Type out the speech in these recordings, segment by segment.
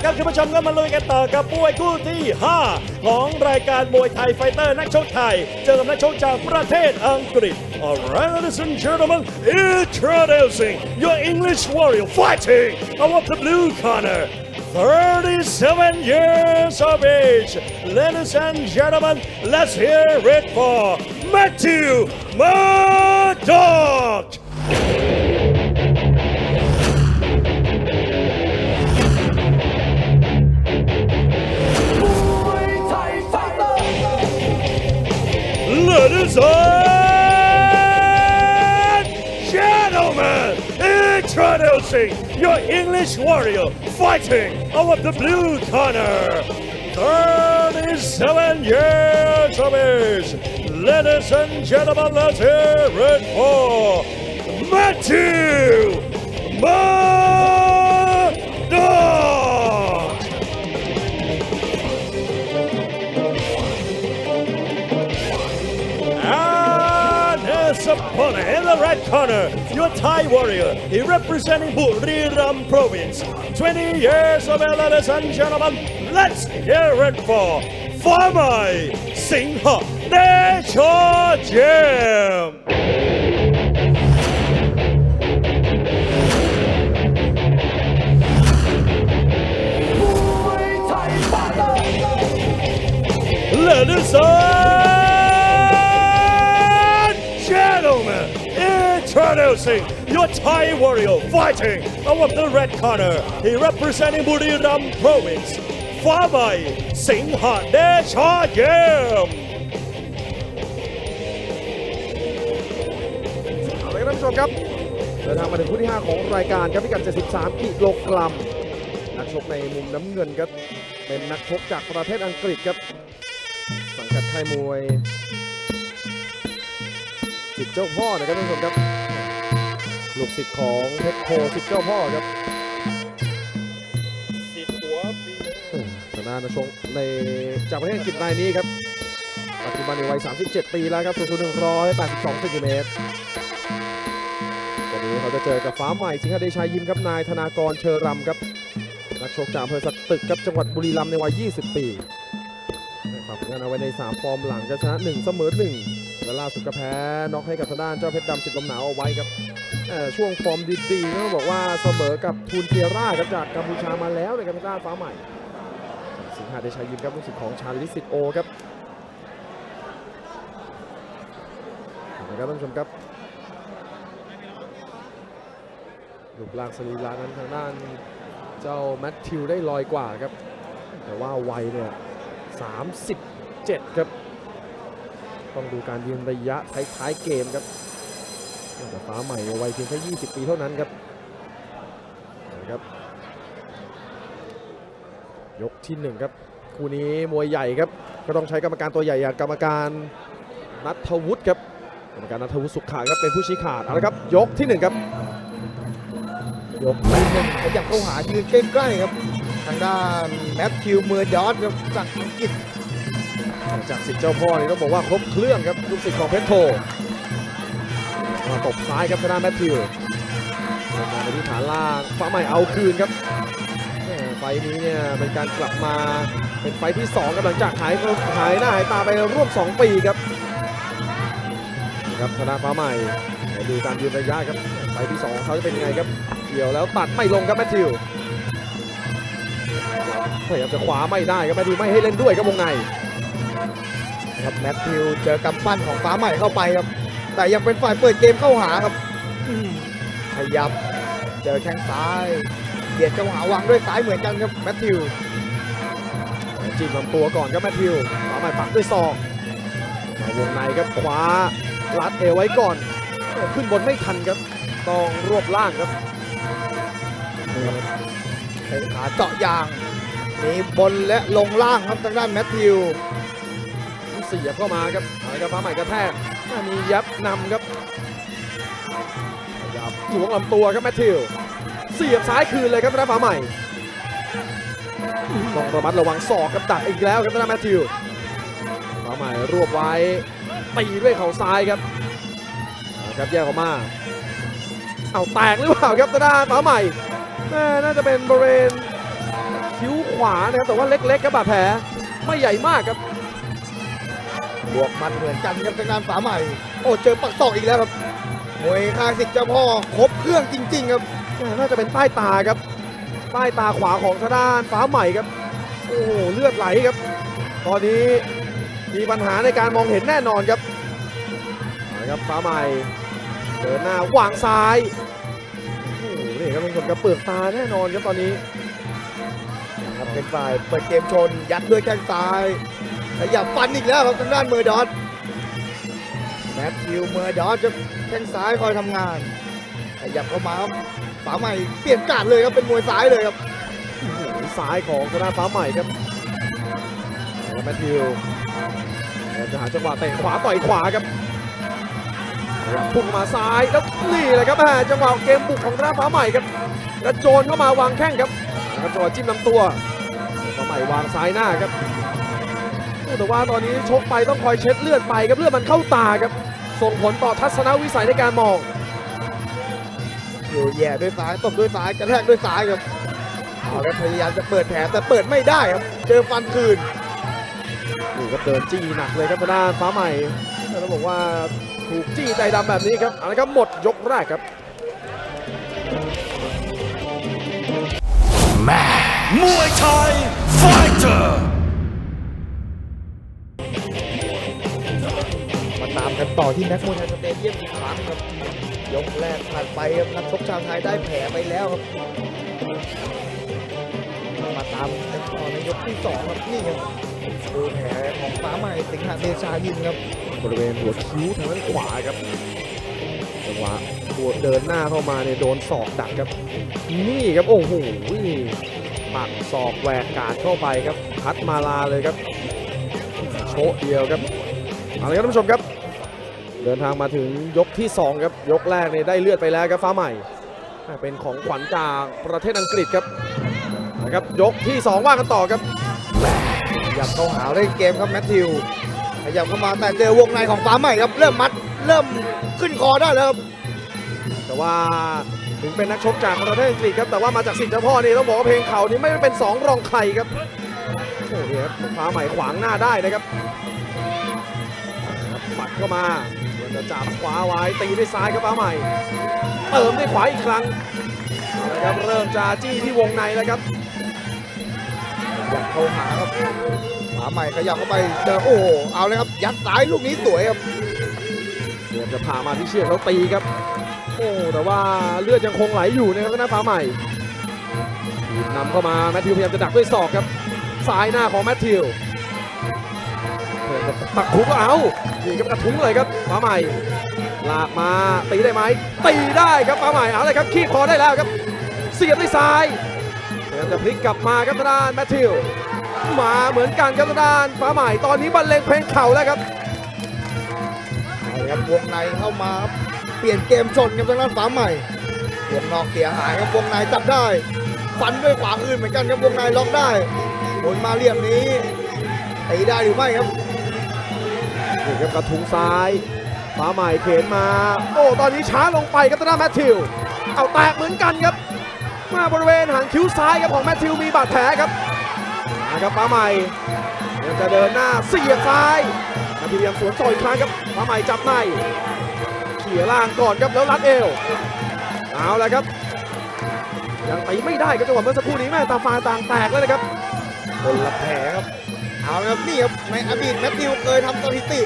ละครับคุณผู้ชมก็มาลุยกันต่อกับมวยคู่ที่ 5 ของรายการมวยไทยไฟเตอร์นักชกไทย เจอกับนักชกจากประเทศอังกฤษ Alright ladies and gentlemen introducing your English warrior fighting out of the blue corner 37 years of age. Ladies and gentlemen, let's hear it for Matthew Murdoch. Ladies and gentlemen, introducing your English warrior fighting out of the blue corner. 37 years of age. Ladies and gentlemen, let's hear it for Matthew Moore. His opponent in the red corner, your Thai warrior. He representing Buriram province. 20 years of age, ladies and gentlemen. Let's hear it for Farmai Singha Desho Jim. Ladies and introducing your Thai warrior fighting out of the red corner. He representing Buriram province. Fabai Singha Deshayem. เอาละครับท่านผู้ชมครับเดินทางมาถึงคู่ที่ 5 ของรายการครับพิกัด 73 กิโลกรัมนักชกในมุมน้ำเงินครับ เป็นนักชกจากประเทศอังกฤษครับ สังกัดค่ายมวยสิทธิ์เจ้าพ่อนะครับท่านผู้ชมครับ ลูกศิษย์ของเพชรโพสิทธิ์เจ้าพ่อครับทางด้านนักชกในจากประเทศอังกฤษรายนี้ครับ ปัจจุบันในวัย 37 ปีแล้วครับสูงสุด182เซนติเมตรวันนี้เขาจะเจอกับฟ้าใหม่สิงหเดชายิมครับนายธนากรเชอรำครับ นักชกจากอำเภอสัตึกครับจังหวัดบุรีรัมย์ในวัย 20 ปีฝากผลงานเอาไว้ใน 3 ฟอร์มหลังก็ชนะ 1 เสมอ 1 และล่าสุดก็แพ้น็อกให้กับทางด้านเจ้าเพชรดำสิทธิ์ลมหนาวเอาไว้ครับ ช่วงฟอร์มดีๆต้องบอกว่าเสมอกับทูนเทียร่าครับจากกัมพูชามาแล้วในกับทางด้าฟ้าใหม่ สิงหาเดชายิมครับลูกศิษย์ของชาลิสิตโอครับนะครับท่านผู้ชมครับรูปร่างสรีระนั้นทางด้านเจ้าแมทธิวได้ลอยกว่าครับ แต่ว่าวัยเนี่ย 37 ครับ ต้องดูการยืนระยะท้ายๆเกมครับ แต่ฟ้าใหม่วัยเพียงแค่ 20 ปีเท่านั้นครับนะครับ ยกที่ 1 ครับ คู่นี้มวยใหญ่ครับ ก็ต้องใช้กรรมการตัวใหญ่อย่างกรรมการนัทวุฒิครับ กรรมการนัทวุฒิสุขขาครับเป็นผู้ชี้ขาดเอาละครับ ยกที่หนึ่งครับ ยกที่หนึ่งขยับเข้าหายืนใกล้ๆครับ ทางด้านแมทธิวเมอร์ดอสครับจากอังกฤษจากสิทธิ์เจ้าพ่อนี่ต้องบอกว่าครบเครื่องครับลูกศิษย์ของเพชรโท ตบซ้ายครับทางด้านแมทธิวลงมาไปที่ฐานล่างฟ้าใหม่เอาคืนครับไฟนี้เนี่ยเป็นการกลับมาเป็นไฟที่2ครับหลังจากหายหายหน้าหายตาไปร่วม 2 ปีครับนะครับธนาฟ้าใหม่ดูการยืนระยะครับไฟที่ 2เขาจะเป็นยังไงครับเกี่ยวแล้วตัดไม่ลงครับแมทธิวพยายามจะขวาไม่ได้ครับแมทธิวไม่ให้เล่นด้วยครับวงในครับแมทธิวเจอกำปั้นของฟ้าใหม่เข้าไปครับ แต่ยังเป็นฝ่ายเปิดเกมเข้าหาครับขยับ เจอแข้งซ้ายเบียดเข้าหาวางด้วยซ้ายเหมือนกันครับแมทธิวจิ้มลำตัวก่อนครับแมทธิวขวาใหม่ปักด้วยศอกมาวงในครับขวาลัดเอวไว้ก่อน ขึ้นบนไม่ทันครับต้องรวบล่างครับเป็นขาเจาะยางมีบนและลงล่างครับทางด้านแมทธิว เสียบเข้ามาครับอะครับฟ้าใหม่กระแทกอ่ามียับนำครับยับหลวงลำตัวครับแมทธิว เสียบซ้ายคืนเลยครับทางด้านฟ้าใหม่ต้องระมัดระวังศอกกับดักอีกแล้วครับทางด้านแมทธิวฟ้าใหม่รวบไว้ตีด้วยเข่าซ้ายครับครับแยกออกมา เอาแตกหรือเปล่าครับตาด้านฟ้าใหม่แม่น่าจะเป็นบริเวณคิ้วขวานะครับแต่ว่าเล็กๆครับบาดแผลไม่ใหญ่มากครับ บวกมัดเหมือนกันครับทางด้านฝาใหม่ โอ้เจอปักศอกอีกแล้วครับมวยค่ายสิทธิ์เจ้าพ่อครบเครื่องจริง ๆ ครับน่าจะเป็นใต้ตาครับใต้ตาขวาของทางด้านฟ้าใหม่ครับ โอ้โหเลือดไหลครับ ตอนนี้มีปัญหาในการมองเห็นแน่นอนครับนะครับฟ้าใหม่เดินหน้าวางซ้ายโอ้โหนี่ครับเป็นคนกระเปลือกตาแน่นอนครับตอนนี้ครับเป็นฝ่ายเปิดเกมชนยัดด้วยแข้งซ้าย ขยับฟันอีกแล้วครับทางด้านเมอร์ดอสแมทธิวเมอร์ดอสจะแข้งซ้ายคอยทำงานขยับเข้ามาครับฝาใหม่เปลี่ยนการดเลยครับเป็นมวยซ้ายเลยครับซ้ายของทางด้านฟ้าใหม่ครับแล้วแมทธิวจะหาจังหวะเตะขวาต่อยขวาครับพุ่งมาซ้ายแล้วนี่แหละครับแม่จังหวะเกมบุกของทางด้านฟ้าใหม่ครับกระโจนเข้ามาวางแข้งครับแล้วก็จังหวะจิ้มลำตัวฟ้าใหม่วางซ้ายหน้าครับ แต่ว่าตอนนี้ชกไปต้องคอยเช็ดเลือดไปครับเลือดมันเข้าตาครับ ส่งผลต่อทัศนวิสัยในการมองอยู่แย่ด้วยซ้ายตบด้วยซ้ายกระแทกด้วยซ้ายครับเอาครับพยายามจะเปิดแผลแต่เปิดไม่ได้ครับ เจอฟันคืนนี่ครับเดินจี้หนักเลยครับทางด้านฟ้าใหม่แล้วบอกว่าถูกจี้ใจดำแบบนี้ครับเอาละครับหมดยกแรกครับมวยไทยไฟเตอร์ ตามกันต่อที่แม็กมูนไทยสเตเดียมอีกครั้งครับ ยกแรกผ่านไปครับนักชกชาวไทยได้แผลไปแล้วครับ มาตามกันต่อในยกที่สองครับนี่ครับดูแผลของฟ้าใหม่สิงหาเดชายินครับบริเวณหัวคิ้วทางด้านขวาครับจังหวะตัวเดินหน้าเข้ามาเนี่ยโดนศอกดักครับ นี่ครับโอ้โหปักศอกแหวกกาดเข้าไปครับพัดมาลาเลยครับโชเดียวครับเอาละครับท่านผู้ชมครับ เดินทางมาถึงยกที่สองครับ ยกแรกเนี่ยได้เลือดไปแล้วครับฟ้าใหม่ เป็นของขวัญจากประเทศอังกฤษครับนะครับยกที่สองว่ากันต่อครับขยับเข้าหาเล่นเกมครับแมทธิวขยับเข้ามาแต่เจอวงในของฟ้าใหม่ครับเริ่มมัดเริ่มขึ้นคอได้แล้วครับแต่ว่าถึงเป็นนักชกจากประเทศอังกฤษครับแต่ว่ามาจากสิทธิ์เจ้าพ่อนี่ต้องบอกว่าเพลงเขานี่ไม่ได้เป็นสองรองใครครับโอ้โหครับฟ้าใหม่ขวางหน้าได้นะครับ ปัดเข้ามาเดี๋ยวจะจับขวาไว้ตีด้วยซ้ายครับฟ้าใหม่ เติมด้วยขวาอีกครั้งเอาละครับเริ่มจะจี้ที่วงในแล้วครับขยับเข้าหาครับฟ้าใหม่ขยับเข้าไปเจอโอ้โหเอาเลยครับ ยัดซ้ายลูกนี้สวยครับเดี๋ยวจะพามาที่เชือกแล้วตีครับ โอ้แต่ว่าเลือดยังคงไหลอยู่นะครับหน้าฟ้าใหม่ทีบนำเข้ามาแมทธิวพยายามจะดักด้วยศอกครับซ้ายหน้าของแมทธิวเพื่อนจะ ปักหุกก็เอานี่ครับกระทุ้งเลยครับฟ้าใหม่ลากมาตีได้ไหมตีได้ครับฟ้าใหม่เอาเลยครับขี้คอได้แล้วครับ เสียบด้วยซ้ายพยายามจะพลิกกลับมาครับทางด้านแมทธิวมาเหมือนกันครับทางด้านฟ้าใหม่ตอนนี้บรรเลงเพลงเข่าแล้วครับเอาครับวงในเข้ามาเปลี่ยนเกมชนครับทางด้านฟ้าใหม่วงนอกเสียหายครับวงในจับได้ฟันด้วยขวาคืนเหมือนกันครับวงในล็อกได้หมุนมาเหลี่ยมนี้ตีได้หรือไม่ครับ นี่ครับกระทุ้งซ้ายฟ้าใหม่เข็นมา โอ้ตอนนี้ช้าลงไปครับทางด้าแมทธิว เอาแตกเหมือนกันครับ มาบริเวณหางคิ้วซ้ายครับของแมทธิวมีบาดแผลครับมาครับฟ้าใหม่ยังจะเดินหน้าเสียบซ้ายมาพยายามสวนต่อยอีกครั้งครับฟ้าใหม่จับในเขี่ยล่างก่อนครับแล้วรัดเอวเอาละครับ ยังตีไม่ได้ครับจังหวะเมื่อสักครู่นี้แม่ตาฟาต่างแตกแล้วนะครับคนละแผลครับ เอาละครับนี่ครับในอดีตแมทธิวเคยทำสถิติ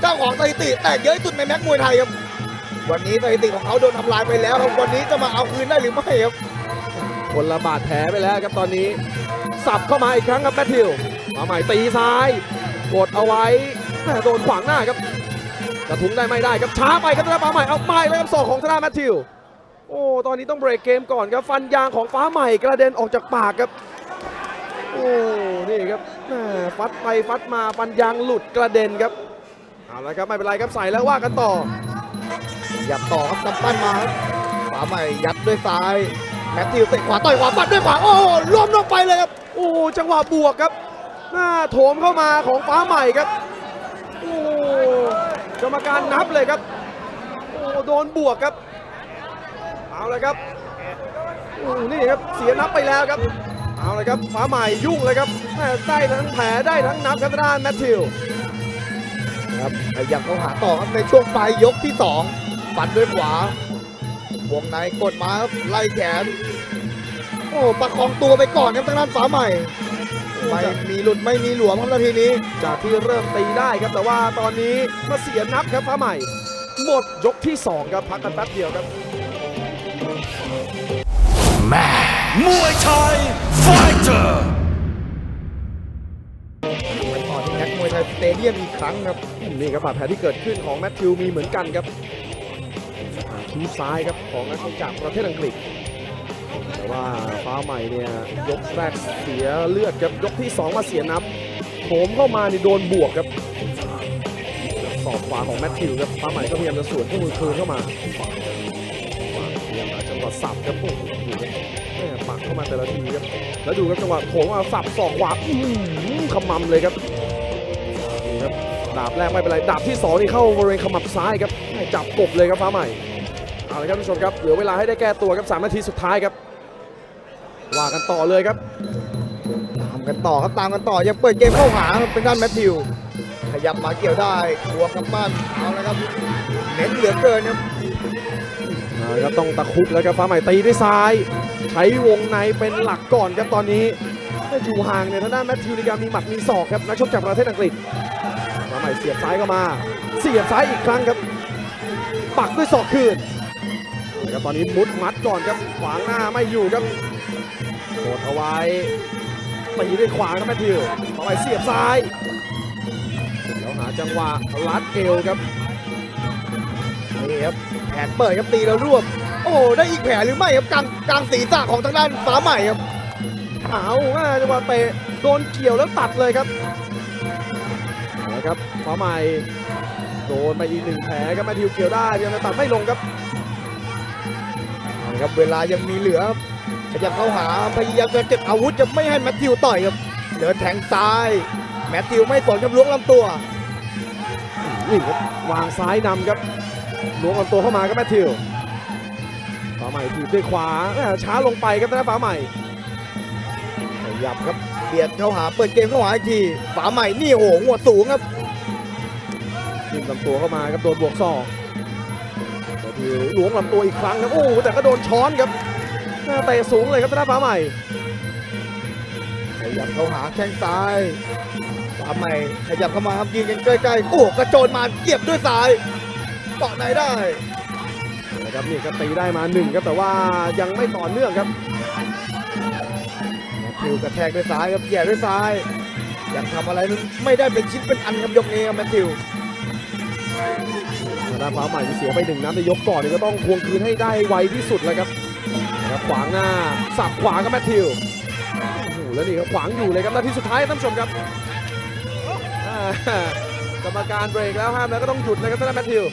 เจ้าของสถิติ แตกเยอะที่สุดในแม็กมวยไทยครับ วันนี้สถิติของเขาโดนทำลายไปแล้วครับวันนี้จะมาเอาคืนได้หรือไม่ครับคนละบาดแผลไปแล้วครับตอนนี้ สับเข้ามาอีกครั้งครับแมทธิวมาใหม่ตีซ้าย กดเอาไว้แม่โดนขวางหน้าครับกระทุ้งได้ไม่ได้ครับช้าไปครับธนาฟ้าใหม่เอาไม่เลยครับศอกของธนาแมทธิวโอ้ตอนนี้ต้องเบรกเกมก่อนครับฟันยางของฟ้าใหม่กระเด็นออกจากปากครับ โอ้นี่ครับฟัดไปฟัดมาฟันยางหลุดกระเด็นครับเอาละครับไม่เป็นไรครับใส่แล้วว่ากันต่อหยับต่อครับกำปั้นมาขวาใหม่ยัดด้วยซ้ายแมทธิวเตะขวาต่อยขวาปัดด้วยขวาโอ้โหรวมลงไปเลยครับโอ้จังหวะบวกครับหน้าโถมเข้ามาของฟ้าใหม่ครับโอ้กรรมการนับเลยครับโอ้โดนบวกครับเอาลยครับโอ้นี่ครับเสียนับไปแล้วครับ เอาเลยครับฟ้าใหม่ยุ่งเลยครับได้ทั้งแผลได้ทั้งนับครับทางด้านแมทธิวครับขยับเข้าหาต่อครับในช่วงปลายยกที่สองฟันด้วยขวาวงในกดมาครับไล่แขน โอ้ประคองตัวไปก่อนครับทางด้านฟ้าใหม่ไม่มีหลุดไม่มีหลวมครับนาทีนี้ จากที่เริ่มตีได้ครับแต่ว่าตอนนี้มาเสียนับครับฟ้าใหม่ หมดยกที่สองครับพักกันแป๊บเดียวครับ มวยไทยไฟเตอร์ไปต่อที่แม็กมวยไทยสเตเดียมอีกครั้งครับนี่ครับบาดแผลที่เกิดขึ้นของแมทธิวมีเหมือนกันครับคิ้วซ้ายครับของนักชกจากประเทศอังกฤษแต่ว่าฟ้าใหม่เนี่ยยกแรกเสียเลือดครับยกที่ 2 มาเสียนับโถมเข้ามานี่โดนบวกครับสอบขวาของแมทธิวครับฟ้าใหม่ก็พยายามจะสวนเข้ามือคืนเข้ามา สับครับโอ้โหดูครับแม่ปักเข้ามาแต่ละทีครับแล้วดูครับจังหวะโถมมาสับสอกขวาอื้อหือขมำเลยครับนี่ครับดาบแรกไม่เป็นไรดาบที่2นี่เข้าบริเวณขมับซ้ายครับให้จับกบเลยครับฟ้าใหม่เอาละครับท่านผู้ชมครับเหลือเวลาให้ได้แก้ตัวครับ3นาทีสุดท้ายครับว่ากันต่อเลยครับ ตามกันต่อครับตามกันต่อยังเปิดเกมเข้าหาครับเป็นด้านแมทธิว ขยับมาเกี่ยวได้หัวกำปั้นเอาละครับเน้นเหลือเกินครับ ครับต้องตะคุบแล้วครับฟ้าใหม่ตีด้วยซ้าย ใช้วงในเป็นหลักก่อนครับตอนนี้ได้อยู่ห่างเนี่ยทางด้านแมทธิวในกามีหมัดมีศอกครับนักชกจากประเทศอังกฤษฟ้าใหม่เสียบซ้ายเข้ามา เสียบซ้ายอีกครั้งครับ ปักด้วยศอกคืนนะครับตอนนี้มุดมัดก่อนครับขวางหน้าไม่อยู่ครับกดเอาไว้ตีด้วยขวาครับแมทธิวฟ้าใหม่เสียบซ้ายแล้วหาจังหวะลัดเอวครับ นี่ครับแผนเปิดครับตีแล้วรวบโอ้โหได้อีกแผลหรือไม่ครับกลางกลางศีรษะของทางด้านฟ้าใหม่ครับเอาว่าจังหวะเตะโดนเกี่ยวแล้วตัดเลยครับนะครับฟ้าใหม่โดนไปอีกหนึ่งแผลครับแมทธิวเกี่ยวได้ยังตัดไม่ลงครับเอาละครับเวลายังมีเหลือขยับเข้าหาพยายามจะเก็บอาวุธจะไม่ให้แมทธิวต่อยครับเดินแทงซ้าย แมทธิวไม่สนครับล้วงลำตัวนี่ครับวางซ้ายนำครับ ล้วงลำตัวเข้ามาครับแมทธิวฟ้าใหม่ถีบด้วยขวาแม่ช้าลงไปครับนะฟ้าใหม่ขยับครับเบียดเข้าหาเปิดเกมเข้าหาอีกทีฝาใหม่นี่โอ้โหหัวสูงครับยิงลำตัวเข้ามาครับโดนบวกศอกแมทธิวล้วงลำตัวอีกครั้งครับโอ้โหแต่ก็โดนช้อนครับแม่เตะสูงเลยครับนะฟ้าใหม่ขยับเข้าหาแข้งซ้ายฝาใหม่ขยับเข้ามาครับยืนกันใกล้ๆโอ้กระโจนมาเก็บด้วยซ้าย เกาะในได้นะครับนี่ก็ตีได้มาหนึ่งครับแต่ว่ายังไม่ต่อเนื่องครับแมทธิวกระแทกด้วยซ้ายครับแย่ด้วยซ้ายยังทำอะไรไม่ได้เป็นชิ้นเป็นอันครับยกนี้ครับแมทธิวทางด้านฟ้าใหม่ที่เสียไปหนึ่งนัดในยกก่อนนี่ก็ต้องทวงคืนให้ได้ไวที่สุดเลยครับนะครับ ขวางหน้าสับขวาครับแมทธิวโอ้โหแล้วนี่ครับขวางอยู่เลยครับนาทีสุดท้ายท่านผู้ชมครับกรรมการเบรกแล้วห้ามแล้วก็ต้องหยุดนะครับท่านแมทธิว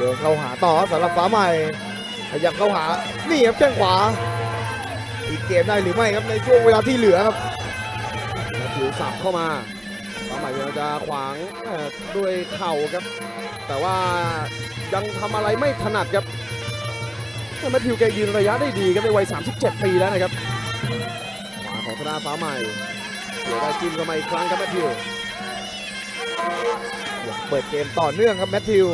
เดินเข้าหาต่อสำหรับฟ้าใหม่ขยับเข้าหานี่ครับแข้งขวาอีกเกมได้หรือไม่ครับในช่วงเวลาที่เหลือครับแมทธิวสับเข้ามาฟ้าใหม่พยายามจะขวางด้วยเข่าครับ แต่ว่ายังทำอะไรไม่ถนัดครับแมทธิวแกยืนระยะได้ดีครับในวัย 37 ปีแล้วนะครับขวาของธนาฟ้าใหม่เดี๋ยวได้จิ้มเข้ามาอีกครั้งครับแมทธิวเปิดเกมต่อเนื่องครับแมทธิว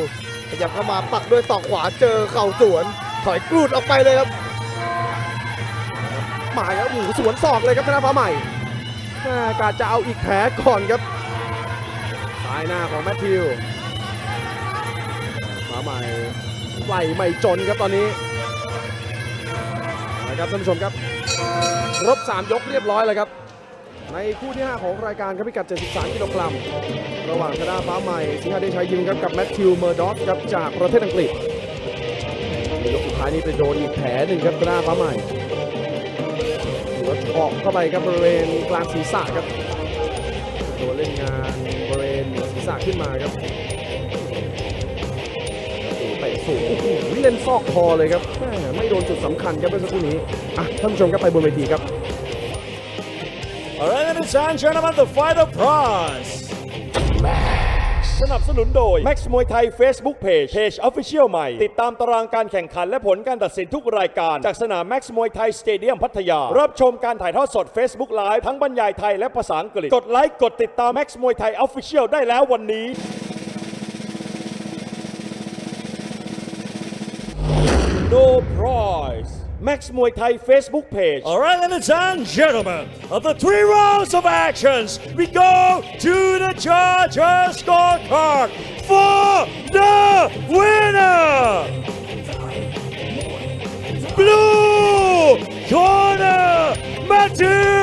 ขยับเข้ามาปักด้วยศอกขวาเจอเข่าสวนถอยกรูดออกไปเลยครับหมายครับโอ้โหสวนศอกเลยครับธนาฟ้าใหม่แม่กาจะเอาอีกแผลก่อนครับซ้ายหน้าของแมทธิวฟ้าใหม่ไหลไม่จนครับตอนนี้นะครับท่านผู้ชมครับครบ3ยกเรียบร้อยแล้วครับ ในคู่ที่ 5 ของรายการครับพิกัด 73 กิโลกรัม ระหว่างธนาฟ้าใหม่ สิงหาเดชายิมครับกับแมทธิวเมอร์ดอสครับจากประเทศอังกฤษนยกสุดท้ายนี้ไปโดนอีกแผลหนึ่งครับธนาฟ้าใหม่หัวเฉาะเข้าไปครับบริเวณกลางศีรษะครับโดนเล่นงานบริเวณศีรษะขึ้นมาครับโอ้โหเตะสูงโอ้โหเล่นซอกคอเลยครับไม่โดนจุดสำคัญครับเมื่อสักครู่นี้อะท่านผู้ชมครับไปบนเวทีครับ Alright, ladies and gentlemen, the fighter prize. สนับสนุนโดย Max มวยไทย Facebook Page Page Official ใหม่ ติดตามตารางการแข่งขันและผลการตัดสินทุกรายการ จากสนาม Max มวยไทยสเตเดียมพัทยา รับชมการถ่ายทอดสด Facebook Live ทั้งบรรยายไทยและภาษาอังกฤษ กดไลค์ กดติดตาม Max มวยไทย Official ได้แล้ววันนี้ No prize Max Muay Thai Facebook page. All right, ladies and gentlemen, of the three rounds of actions, we go to the judges' scorecard for the winner, blue corner, Matthew.